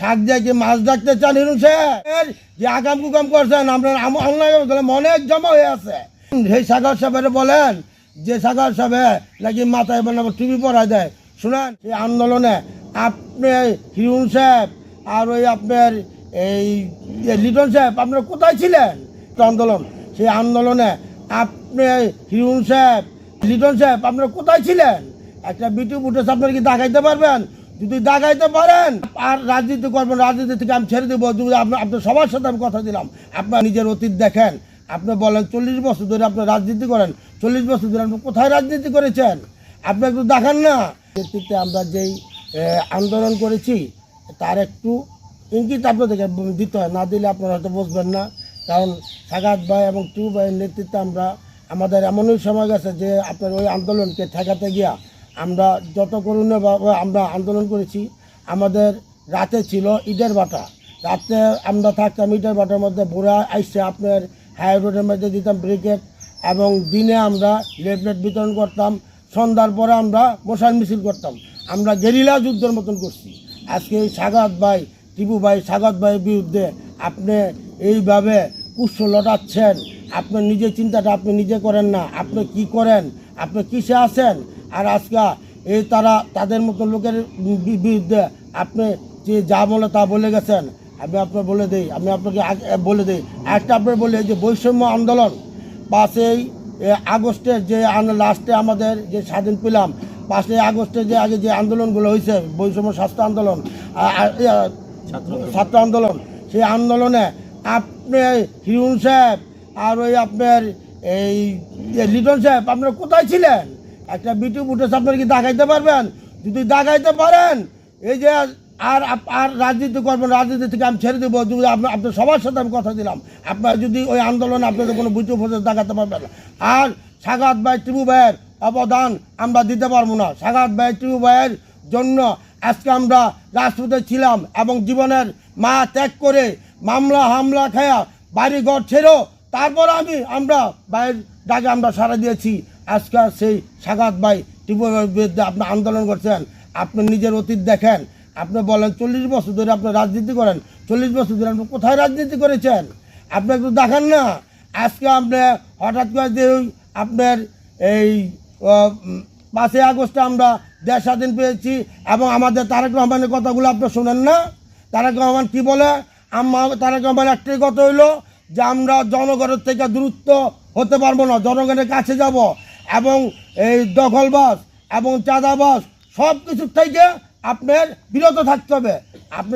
শাক দিয়ে কি মাছ ডাকতে চান হিরুন স্যার? যে আগাম কুকাম করছেন, আপনার আম- আমার অনেক জমা হয়ে আছে। সেই সাগর সাহেবের বলেন, যে সাগর সাহেব নাকি মাথায় বানাবো টিভি পড়ায় দেয়। শুনেন, এই আন্দোলনে আপনি হিরুন সাহেব আর ওই আপনার এই লিটন সাহেব আপনারা কোথায় ছিলেন? আন্দোলন, সেই আন্দোলনে আপনি হিরুন সাহেব লিটন সাহেব আপনারা কোথায় ছিলেন? একটা বিটু ফুটেজ আপনারা কি দেখাইতে পারবেন? যদি দেখাইতে পারেন, আর রাজনীতি করবেন, রাজনীতি থেকে আমি ছেড়ে দেবো। যদি আপনার সবার সাথে আমি কথা দিলাম, আপনার নিজের অতীত দেখেন। আপনি বলেন, চল্লিশ বছর ধরে আপনি রাজনীতি করেন। চল্লিশ বছর ধরে আপনি কোথায় রাজনীতি করেছেন? আপনি একটু দেখান না। নেতৃত্বে আমরা যেই আন্দোলন করেছি, তার একটু ইঙ্গিত আপনাদেরকে দিতে হয়। না দিলে আপনারা হয়তো বুঝবেন না। কারণ সাগাত ভাই এবং টু ভাইয়ের নেতৃত্বে আমরা আমাদের এমনই সময় গেছে যে আপনার ওই আন্দোলনকে ঠেকাতে গিয়া আমরা যত করুণে আমরা আন্দোলন করেছি, আমাদের রাতে ছিল ইটের বাটা। রাতে আমরা থাকতাম ইটের বাটার মধ্যে বুড়া আইসে আপনার হাই রোডের মধ্যে দিতাম ব্রিগেড এবং দিনে আমরা লেফলেট বিতরণ করতাম, সন্ধ্যার পরে আমরা মশাল মিছিল করতাম। আমরা গেরিলা যুদ্ধের মতন করছি। আজকে এই সাগাত ভাই, টিপু ভাই, সাগাত ভাইয়ের বিরুদ্ধে আপনি এইভাবে কুষ্ঠ লটাচ্ছেন। আপনার নিজের চিন্তাটা আপনি নিজে করেন না। আপনি কি করেন? আপনি কিসে আছেন? আর আজকে এই তারা তাদের মতো লোকের বিরুদ্ধে আপনি যে যা বলে তা বলে গেছেন আমি আপনার বলে দিই আমি আপনাকে বলে দিই। একটা আপনার বলে যে বৈষম্য আন্দোলন পাঁচই এ, আগস্টের যে লাস্টে আমাদের যে স্বাধীন পেলাম পাঁচই আগস্টে যে আগে যে আন্দোলনগুলো হয়েছে বৈষম্য স্বাস্থ্য আন্দোলন ছাত্র আন্দোলন সেই আন্দোলনে আপনি হিরুন সাহেব আর ওই আপনার এই লিটন সাহেব আপনারা কোথায় ছিলেন? একটা বিটু ফুটেজ আপনারা কি দেখাইতে পারবেন? যদি দেখাইতে পারেন, এই যে আর আর রাজনীতি করবেন, রাজনীতি থেকে আমি ছেড়ে দেবো, যদি আপনার সবার সাথে আমি কথা দিলাম, আপনার যদি ওই আন্দোলনে আপনাদের কোনো বিটু ফুটেজ দেখাতে পারবেন আর সাগাত ভাই টিবু ভাইয়ের অবদান আমরা দিতে পারব না। সাগাত ভাই টিবু ভাইয়ের জন্য আজকে আমরা রাজপথে ছিলাম এবং জীবনের মা ত্যাগ করে মামলা, হামলা খেয়া বাড়ি ঘর ছেড়েও তারপর আমি আমরা বাইরের ডাকে আমরা সারা দিয়েছি। আজকে সেই সাগাত ভাই টিপুর বিরুদ্ধে আপনি আন্দোলন করছেন, আপনি নিজের অতীত দেখেন, আপনি বলেন চল্লিশ বছর ধরে আপনি রাজনীতি করেন, চল্লিশ বছর ধরে আপনি কোথায় রাজনীতি করেছেন? আপনি একটু দেখেন না? আজকে আপনি হঠাৎ করে যে আপনার এই পাঁচই আগস্টে আমরা দেশ স্বাধীন পেয়েছি এবং আমাদের তারেক রহমানের কথাগুলো আপনি শোনেন না? তারেক রহমান কি বলে? তারেক রহমান একটাই কথা হইল যে আমরা জনগণের থেকে দূরত্ব হতে পারব না, জনগণের কাছে যাব। এবং এই দখলবাস এবং চাঁদাবাস সব কিছুর থেকে আপনার বিরত থাকতে হবে। আপনি